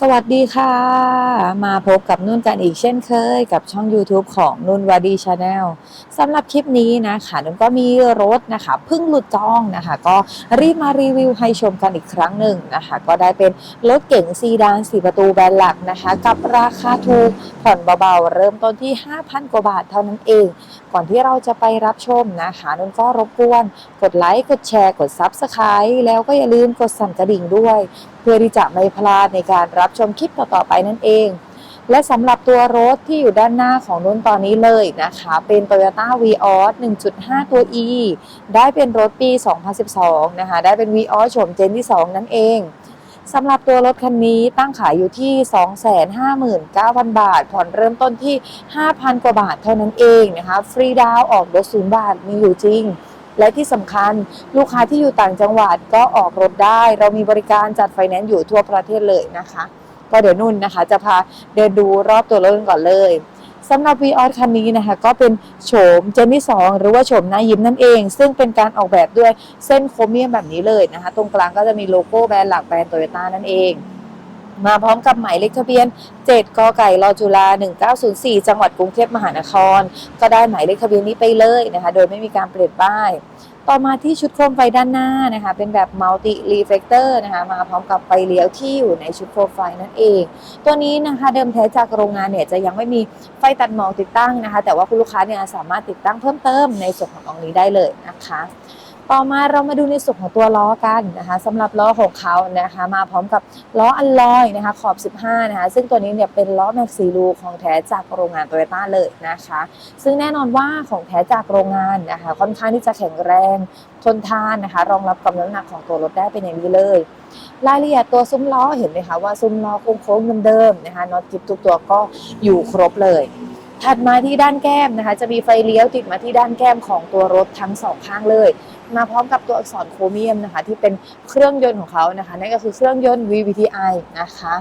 สวัสดีค่ะ มาพบกับนุ่นกันอีกเช่นเคย กับช่อง YouTube ของนุ่นวาดีชาแนลสำหรับคลิปนี้นะคะนุ่นก็มีรถนะคะเพิ่งหลุดจองนะคะ ก็รีบมารีวิวให้ชมกันอีกครั้งหนึ่งนะคะ ก็ได้เป็นรถเก๋งซีดานสีประตูแบรนด์หลักนะคะ กับราคาถูกผ่อนเบาๆ เริ่มต้นที่ 5,000 กว่าบาทเท่านั้นเอง ก่อนที่เราจะไปรับชมนะคะนุ่นก็รบกวน กดไลค์กดแชร์กด Subscribe แล้วก็อย่าลืมกดสั่นกระดิ่งด้วย เพื่อที่จะไม่พลาดในการรับชมคลิปต่อๆไปนั่นเองและสำหรับตัวรถที่อยู่ด้านหน้าของนุ่นตอนนี้เลยนะคะ เป็น Toyota Vios 1.5 ตัว E ได้เป็นรถปี 2012 นะคะ ได้เป็น Vios โฉมเจนที่ 2 นั่นเอง สำหรับตัวรถคันนี้ตั้งขายอยู่ที่ 259,000 บาท ผ่อนเริ่มต้นที่ 5,000 กว่าบาทเท่านั้นเองนะคะ ฟรีดาวน์ออกรถศูนย์บาทมีอยู่จริง และที่สำคัญลูกค้าที่อยู่ต่างจังหวัดก็ออกรถได้ เรามีบริการจัดไฟแนนซ์อยู่ทั่วประเทศเลยนะคะ ก็เดี๋ยวนุ่นนะคะ จะพาเดินดูรอบตัวรถกันก่อนเลย สำหรับ v ีออคันนี้นะคะก็เป็นโฉมเจนที่ 2 หรือว่าโฉมหน้ายิ้มนั่นเอง ซึ่งเป็นการออกแบบด้วยเส้นโครเมียมแบบนี้เลยนะคะ ตรงกลางก็จะมีโลโก้แบรนด์หลักแบรนด์โตโยต้านั่นเองมาพร้อมกับหมายเลขทะเบียน 7 กไก่ลอจุฬา1904 จังหวัดกรุงเทพมหานคร ก็ได้หมายเลขทะเบียนนี้ไปเลยนะคะ โดยไม่มีการเปลี่ยนป้าย ต่อมาที่ชุดโคมไฟด้านหน้านะคะ เป็นแบบ multi reflector นะคะ มาพร้อมกับไฟเลี้ยวที่อยู่ในชุดโคมไฟนั่นเอง ตัวนี้นะคะเดิมแท้จากโรงงานเนี่ยจะยังไม่มีไฟตัดหมอกติดตั้งนะคะ แต่ว่าคุณลูกค้าเนี่ยสามารถติดตั้งเพิ่มเติมในส่วนของตรงนี้ได้เลยนะคะ ต่อมาเรามาดูในส่วนของตัวล้อกันนะคะสำหรับล้อของเขานะคะ มาพร้อมกับล้ออัลลอยนะคะขอบ 15 นะคะ ซึ่งตัวนี้เนี่ยเป็นล้อแม็กซีลูของแท้จากโรงงานโตโยต้าเลยนะคะ ซึ่งแน่นอนว่าของแท้จากโรงงานนะคะ ค่อนข้างที่จะแข็งแรงทนทานนะคะ รองรับกับน้ำหนักของตัวรถได้เป็นอย่างดีเลย รายละเอียดตัวซุ้มล้อเห็นไหมคะว่าซุ้มล้อโค้งๆเดิมๆนะคะน็อตกิบทุกตัวก็อยู่ครบเลย ถัดมาที่ด้านแก้มนะคะ จะมีไฟเลี้ยวติดมาที่ด้านแก้มของตัวรถทั้งสองข้างเลย มาพร้อมกับตัวอักษรโครเมียมนะคะ ที่เป็นเครื่องยนต์ของเขานะคะนั่นก็คือเครื่องยนต์ VVTi นะคะ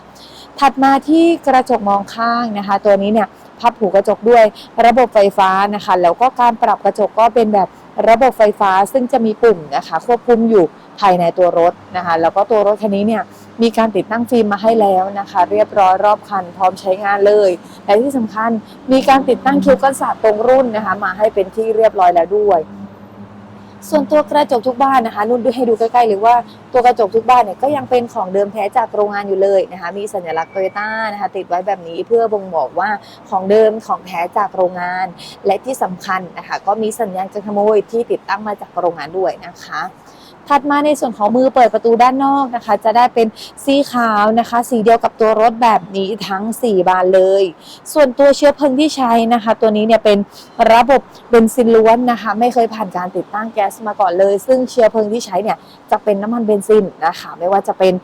ถัดมาที่กระจกมองข้างนะคะ ตัวนี้เนี่ยพับหูกระจกด้วยระบบไฟฟ้านะคะ แล้วก็การปรับกระจกก็เป็นแบบระบบไฟฟ้าซึ่งจะมีปุ่มนะคะ ควบคุมอยู่ภายในตัวรถนะคะ แล้วก็ตัวรถคันนี้เนี่ย มีการติดตั้งฟิล์มมาให้แล้วนะคะ เรียบร้อยรอบคันพร้อมใช้งานเลยและที่สำคัญมีการติดตั้งคิ้วกันศาสตร์ตรงรุ่นนะคะ มาให้เป็นที่เรียบร้อยแล้วด้วย ส่วนตัวกระจกทุกบ้านนะคะนุ่นดูให้ดูใกล้ๆหรือว่าตัวกระจกทุกบ้านเนี่ยก็ยังเป็นของเดิมแท้จากโรงงานอยู่เลยนะคะ มีสัญลักษณ์โตโยต้านะคะติดไว้แบบนี้เพื่อบ่งบอกว่าของเดิมของแท้จากโรงงาน และที่สำคัญนะคะก็มีสัญญาณการขโมยที่ติดตั้งมาจากโรงงานด้วยนะคะ ถัดมาในส่วนของมือเปิดประตูด้านนอกนะคะ จะได้เป็นสีขาวนะคะ สีเดียวกับตัวรถแบบนี้ทั้ง 4 บานเลย ส่วนตัวเชื้อเพลิงที่ใช้นะคะ ตัวนี้เนี่ยเป็นระบบเบนซินล้วนนะคะ ไม่เคยผ่านการติดตั้งแก๊สมาก่อนเลย ซึ่งเชื้อเพลิงที่ใช้เนี่ยจะเป็นน้ำมันเบนซินนะคะ ไม่ว่าจะเป็น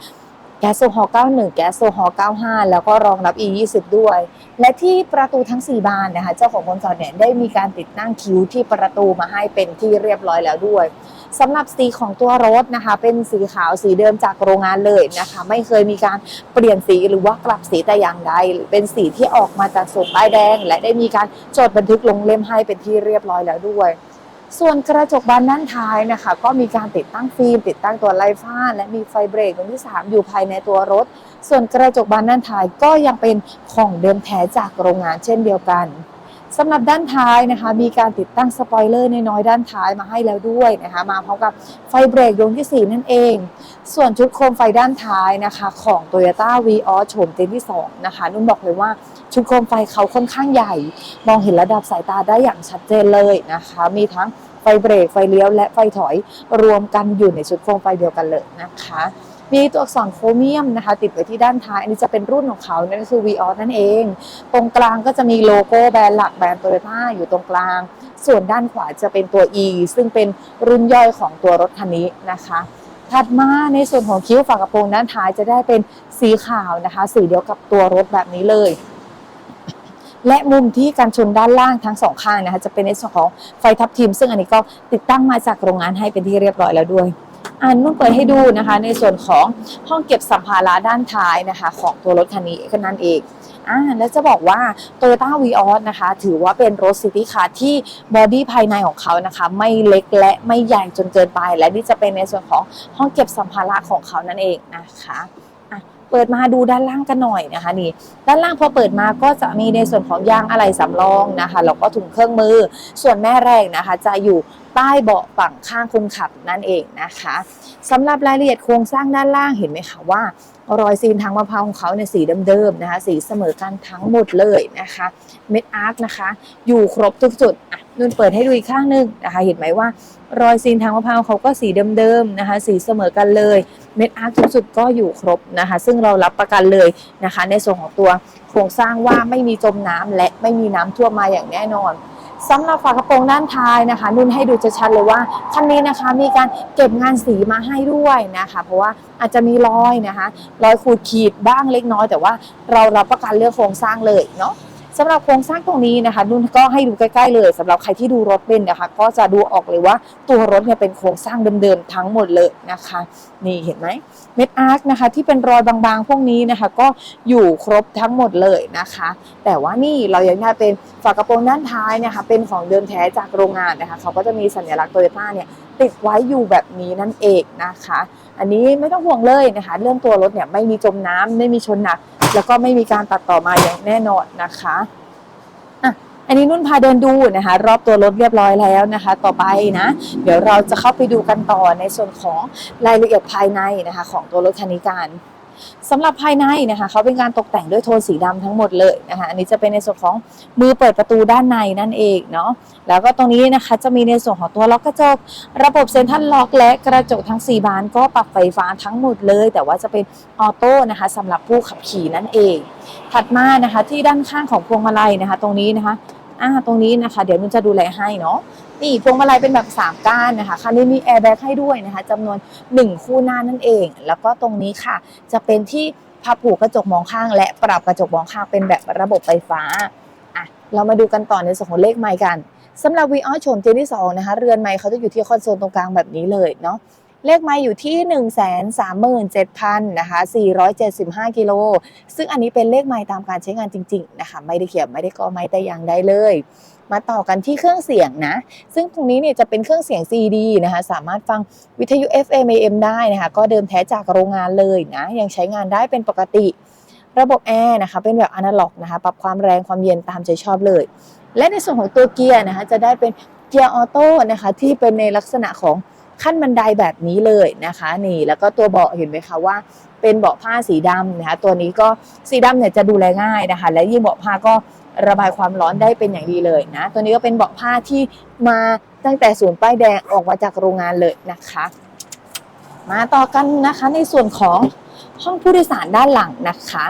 แก๊สโซฮอล์91 แก๊สโซฮอล์95 แล้วก็รองรับ E20 ด้วย และที่ประตูทั้ง 4 บานนะคะ เจ้าของคนจอดเนี่ยได้มีการติดตั้งคิ้วที่ประตูมาให้เป็นที่เรียบร้อยแล้วด้วย สำหรับสีของตัวรถนะคะ เป็นสีขาวสีเดิมจากโรงงานเลยนะคะ ไม่เคยมีการเปลี่ยนสีหรือว่ากลับสีแต่อย่างใดเป็นสีที่ออกมาจากสูตรป้ายแดง และได้มีการจดบันทึกลงเล่มให้เป็นที่เรียบร้อยแล้วด้วยส่วนกระจกบานด้านท้ายนะคะ ก็มีการติดตั้งฟิล์มติดตั้งตัวไล่ฟ้า และมีไฟเบรกตรงที่ 3 อยู่ภายในตัวรถ ส่วนกระจกบานด้านท้ายก็ยังเป็นของเดิมแท้จากโรงงานเช่นเดียวกัน สำหรับด้านท้ายนะคะ มีการติดตั้งสปอยเลอร์น้อยๆด้านท้ายมาให้แล้วด้วยนะคะมาพร้อมกับไฟเบรกดวงที่ 4 นั่นเอง ส่วนชุดโคมไฟด้านท้ายนะคะ ของ Toyota v ีออโฉมเจนที่ 2 นะคะ นุ่นบอกเลยว่าชุดโคมไฟเขาค่อนข้างใหญ่ มองเห็นระดับสายตาได้อย่างชัดเจนเลยนะคะ มีทั้งไฟเบรกไฟเลี้ยวและไฟถอยรวมกันอยู่ในชุดโคมไฟเดียวกันเลยนะคะ มีตัวอักษรโครเมียมนะคะ ติดไว้ที่ด้านท้าย อันนี้จะเป็นรุ่นของเขานั่นก็คือ v ีออนั่นเอง ตรงกลางก็จะมีโลโก้แบรนด์หลักแบรนด์โตโยต้าอยู่ตรงกลาง ส่วนด้านขวาจะเป็นตัว E ซึ่งเป็นรุ่นย่อยของตัวรถคันนี้นะคะถัดมาในส่วนของคิ้วฝากระโปรงด้านท้ายจะได้เป็นสีขาวนะคะ สีเดียวกับตัวรถแบบนี้เลย และมุมที่กันชนด้านล่างทั้งสองข้างนะคะ จะเป็นในส่วนของไฟทับทิม ซึ่งอันนี้ก็ติดตั้งมาจากโรงงานให้เป็นที่เรียบร้อยแล้วด้วย อ่านนุ่นเปิดให้ดูนะคะ ในส่วนของห้องเก็บสัมภาระด้านท้ายนะคะ ของตัวรถคันนี้ก็นั่นเองอ่าแล้วจะบอกว่า t o y ต้าวีออนะคะ ถือว่าเป็นรถซิตี้คาร์ที่บอดี้ภายในของเขานะคะ ไม่เล็กและไม่ใหญ่จนเกินไป และนี่จะเป็นในส่วนของห้องเก็บสัมภาระของเขานั่นเองนะคะ เปิดมาดูด้านล่างกันหน่อยนะคะนี่ด้านล่างพอเปิดมาก็จะมีในส่วนของยางอะไหล่สำรองนะคะแล้วก็ถุงเครื่องมือ ส่วนแม่แรงนะคะ จะอยู่ใต้เบาะฝั่งข้างคนขับนั่นเองนะคะสำหรับรายละเอียดโครงสร้างด้านล่างเห็นไหมคะว่ารอยซีนทางมะพร้าวของเขาเนี่ยสีเดิมๆนะคะ สีเสมอกันทั้งหมดเลยนะคะ เม็ดอาร์คนะคะ อยู่ครบทุกจุดอะนุ่นเปิดให้ดูอีกข้างหนึงนะคะ เห็นไหมว่า รอยซีนทางมะพร้าวเขาก็สีเดิมๆนะคะ สีเสมอกันเลยเม็ดอาร์คทุกจุดก็อยู่ครบนะคะ ซึ่งเรารับประกันเลยนะคะ ในส่วนของตัวโครงสร้างว่าไม่มีจมน้ำและไม่มีน้ำท่วมมาอย่างแน่นอนสำหรับฝากระโปรงด้านท้ายนะคะ นุ่นให้ดูชัดๆเลยว่าคันนี้นะคะมีการเก็บงานสีมาให้ด้วยนะคะ เพราะว่าอาจจะมีรอยนะคะ รอยขูดขีดบ้างเล็กน้อย แต่ว่าเรารับประกันเรื่องโครงสร้างเลยเนาะ สำหรับโครงสร้างตรงนี้นะคะนุ่นก็ให้ดูใกล้ๆเลยสำหรับใครที่ดูรถเป็นนะคะ ก็จะดูออกเลยว่าตัวรถเนี่ยเป็นโครงสร้างเดิมๆทั้งหมดเลยนะคะ นี่เห็นไหมเม็ดอาร์คนะคะ ที่เป็นรอยบางๆ พวกนี้นะคะ ก็อยู่ครบทั้งหมดเลยนะคะ แต่ว่านี่เรายังได้เป็นฝากระโปรงด้านท้ายนะคะ เป็นของเดิมแท้จากโรงงานนะคะ เขาก็จะมีสัญลักษณ์โตโยต้าเนี่ยติดไว้อยู่แบบนี้นั่นเองนะคะ อันนี้ไม่ต้องห่วงเลยนะคะ เรื่องตัวรถเนี่ยไม่มีจมน้ำไม่มีชนหนัก แล้วก็ไม่มีการตัดต่อมาอย่างแน่นอนนะคะอะอันนี้นุ่นพาเดินดูนะคะ รอบตัวรถเรียบร้อยแล้วนะคะ ต่อไปนะ เดี๋ยวเราจะเข้าไปดูกันต่อในส่วนของรายละเอียดภายในนะคะ ของตัวรถคันนี้กัน สำหรับภายในนะคะเขาเป็นการตกแต่งด้วยโทนสีดำทั้งหมดเลยนะคะอันนี้จะเป็นในส่วนของมือเปิดประตูด้านในนั่นเองเนาะแล้วก็ตรงนี้นะคะจะมีในส่วนของตัวล็อกกระจก ระบบเซ็นทรัลล็อกและกระจกทั้ง 4 บานก็ปรับไฟฟ้าทั้งหมดเลย แต่ว่าจะเป็นออโต้นะคะสำหรับผู้ขับขี่นั่นเอง ถัดมานะคะที่ด้านข้างของพวงมาลัยนะคะ ตรงนี้นะคะ อ่าตรงนี้นะคะ เดี๋ยวนุ่นจะดูแลให้เนาะนี่พวงมาลัยเป็นแบบ3ก้านนะคะคันนี้มีแอร์แบ็กให้ด้วยนะคะจำนวน 1 คู่หน้านั่นเอง แล้วก็ตรงนี้ค่ะ จะเป็นที่พับผูกกระจกมองข้าง และปรับกระจกมองข้างเป็นแบบระบบไฟฟ้าอะเรามาดูกันต่อในส่วนของเลขไมค์กันสำหรับ v ีออชมเจนที่2นะคะเรือนไม้เขาจะอยู่ที่คอนโซลตรงกลางแบบนี้เลยเนาะ เลขไม้อยู่ที่ 1 3 7 0 0 0นะคะ475 กิโล ซึ่งอันนี้เป็นเลขไม้ตามการใช้งานจริงๆนะคะไม่ได้เขียนไม่ได้กอไม้แต่อย่างใดเลย มาต่อกันที่เครื่องเสียงนะ ซึ่งตรงนี้เนี่ยจะเป็นเครื่องเสียง CD นะคะสามารถฟังวิทยุ FM AM ได้นะคะก็เดิมแท้จากโรงงานเลยนะยังใช้งานได้เป็นปกติ ระบบแอร์นะคะเป็นแบบอนาล็อกนะคะปรับความแรงความเย็นตามใจชอบเลย และในส่วนของตัวเกียร์นะคะจะได้เป็นเกียร์ออโต้นะคะที่เป็นในลักษณะของ ขั้นบันไดแบบนี้เลยนะคะ นี่แล้วก็ตัวเบาะเห็นไหมคะว่าเป็นเบาะผ้าสีดำนะคะตัวนี้ก็สีดำเนี่ยจะดูแลง่ายนะคะ และยิ่งเบาะผ้าก็ระบายความร้อนได้เป็นอย่างดีเลยนะ ตัวนี้ก็เป็นเบาะผ้าที่มาตั้งแต่ศูนย์ป้ายแดงออกมาจากโรงงานเลยนะคะ มาต่อกันนะคะในส่วนของห้องผู้โดยสารด้านหลังนะคะ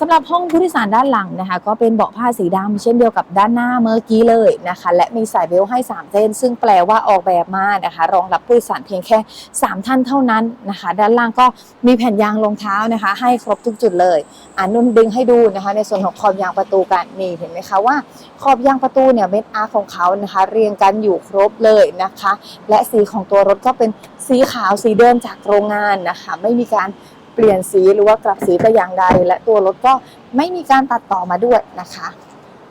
สำหรับห้องผู้โดยสารด้านหลังนะคะ ก็เป็นเบาะผ้าสีดำเช่นเดียวกับด้านหน้าเมื่อกี้เลยนะคะ และมีสายเบลต์ให้ 3 เส้น ซึ่งแปลว่าออกแบบมานะคะ รองรับผู้โดยสารเพียงแค่ 3 ท่านเท่านั้นนะคะ ด้านล่างก็มีแผ่นยางรองเท้านะคะ ให้ครบทุกจุดเลยอ่านุ่นดึงให้ดูนะคะ ในส่วนของขอบยางประตูกันนี่เห็นไหมคะว่าขอบยางประตูเนี่ยเม็ดอาร์ของเขานะคะ เรียงกันอยู่ครบเลยนะคะ และสีของตัวรถก็เป็นสีขาวสีเดิมจากโรงงานนะคะ ไม่มีการ เปลี่ยนสีหรือว่ากลับสีแต่อย่างใด และตัวรถก็ไม่มีการตัดต่อมาด้วยนะคะ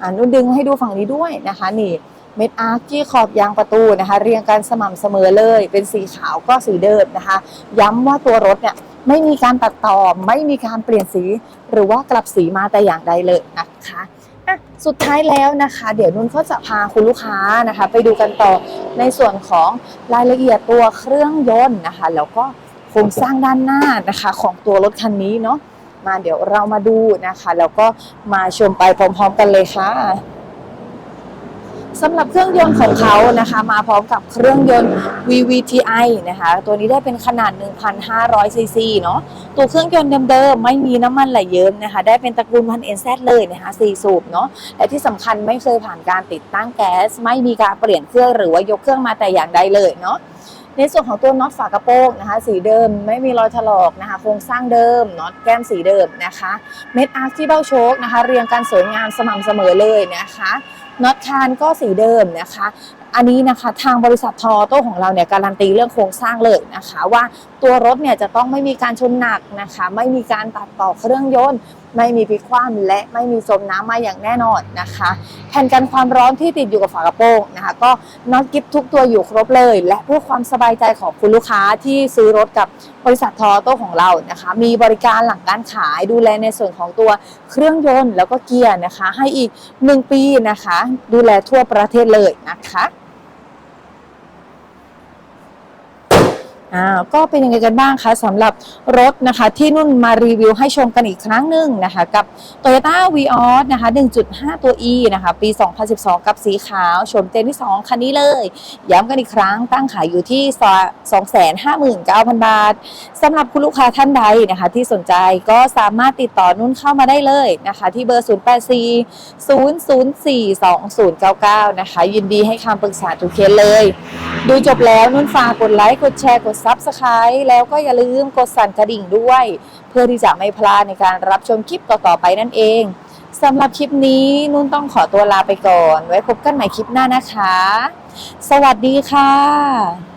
อ่านุ่นดึงให้ดูฝั่งนี้ด้วยนะคะนี่เม็ดอาร์ที่ขอบยางประตูนะคะ เรียงกันสม่ำเสมอเลย เป็นสีขาวก็สีเดิมนะคะ ย้ำว่าตัวรถเนี่ยไม่มีการตัดต่อไม่มีการเปลี่ยนสี หรือว่ากลับสีมาแต่อย่างใดเลยนะคะอะสุดท้ายแล้วนะคะ เดี๋ยวนุ่นก็จะพาคุณลูกค้านะคะ ไปดูกันต่อในส่วนของรายละเอียดตัวเครื่องยนต์นะคะ แล้วก็ ครงสร้างด้านหน้านะคะของตัวรถคันนี้เนาะมาเดี๋ยวเรามาดูนะคะ แล้วก็มาชมไปพร้อม ๆ กันเลยค่ะสำหรับเครื่องยนต์ของเขานะคะ มาพร้อมกับเครื่องยนต์ VVTi นะคะ ตัวนี้ได้เป็นขนาด 1,500ซีซีเนาะตัวเครื่องยนต์เดิมๆไม่มีน้ำมันไหลเยิ้มนะคะ ได้เป็นตระกูลพันเอ็นแซเลยนะคะ4สูบเนาะและที่สำคัญไม่เคยผ่านการติดตั้งแก๊ส ไม่มีการเปลี่ยนเครื่องหรือว่ายกเครื่องมาแต่อย่างใดเลยเนาะ ในส่วนของตัวน็อตฝากระโปรงนะคะ สีเดิมไม่มีรอยถลอกนะคะ โครงสร้างเดิมน็อตแก้มสีเดิมนะคะ เม็ดอาร์คที่เบ้าโชคนะคะ เรียงกันสวยงามสม่ำเสมอเลยนะคะน็อตคานก็สีเดิมนะคะ อันนี้นะคะทางบริษัททอโต้ของเราเนี่ยการันตีเรื่องโครงสร้างเลยนะคะ ว่าตัวรถเนี่ยจะต้องไม่มีการชนหนักนะคะ ไม่มีการตัดต่อเครื่องยนต์ ไม่มีพลิกคว่ำและไม่มีจมน้ำมาอย่างแน่นอนนะคะ แผ่นกันความร้อนที่ติดอยู่กับฝากระโปรงนะคะ ก็น็อตกิฟทุกตัวอยู่ครบเลย และเพื่อความสบายใจของคุณลูกค้าที่ซื้อรถกับบริษัททอโต้ของเรานะคะ มีบริการหลังการขายดูแลในส่วนของตัวเครื่องยนต์แล้วก็เกียร์นะคะ ให้อีก 1 ปีนะคะ ดูแลทั่วประเทศเลยนะคะ อ่าก็เป็นยังไงกันบ้างคะสำหรับรถนะคะที่นุ่นมารีวิวให้ชมกันอีกครั้งหนึ่งนะคะกับ Toyota v ีออนะคะ 1.5 ตัว E นะคะ ปี 2012 กับสีขาวชมเต็มที่ 2 คันนี้เลย ย้ำกันอีกครั้งตั้งขายอยู่ที่ 259,000 บาทสำหรับคุณลูกค้าท่านใดนะคะ ที่สนใจก็สามารถติดต่อนุ่นเข้ามาได้เลยนะคะ ที่เบอร์ 084 004 2099 นะคะ ยินดีให้คำปรึกษาทุกเคสเลย ดูจบแล้วนุ่นฝากกดไลค์กดแชร์กดซับสไคร b e แล้วก็อย่าลืมกดสั่นกระดิ่งด้วย เพื่อที่จะไม่พลาดในการรับชมคลิปต่อๆไปนั่นเองสำหรับคลิปนี้นุ่นต้องขอตัวลาไปก่อน ไว้พบกันใหม่คลิปหน้านะคะ สวัสดีค่ะ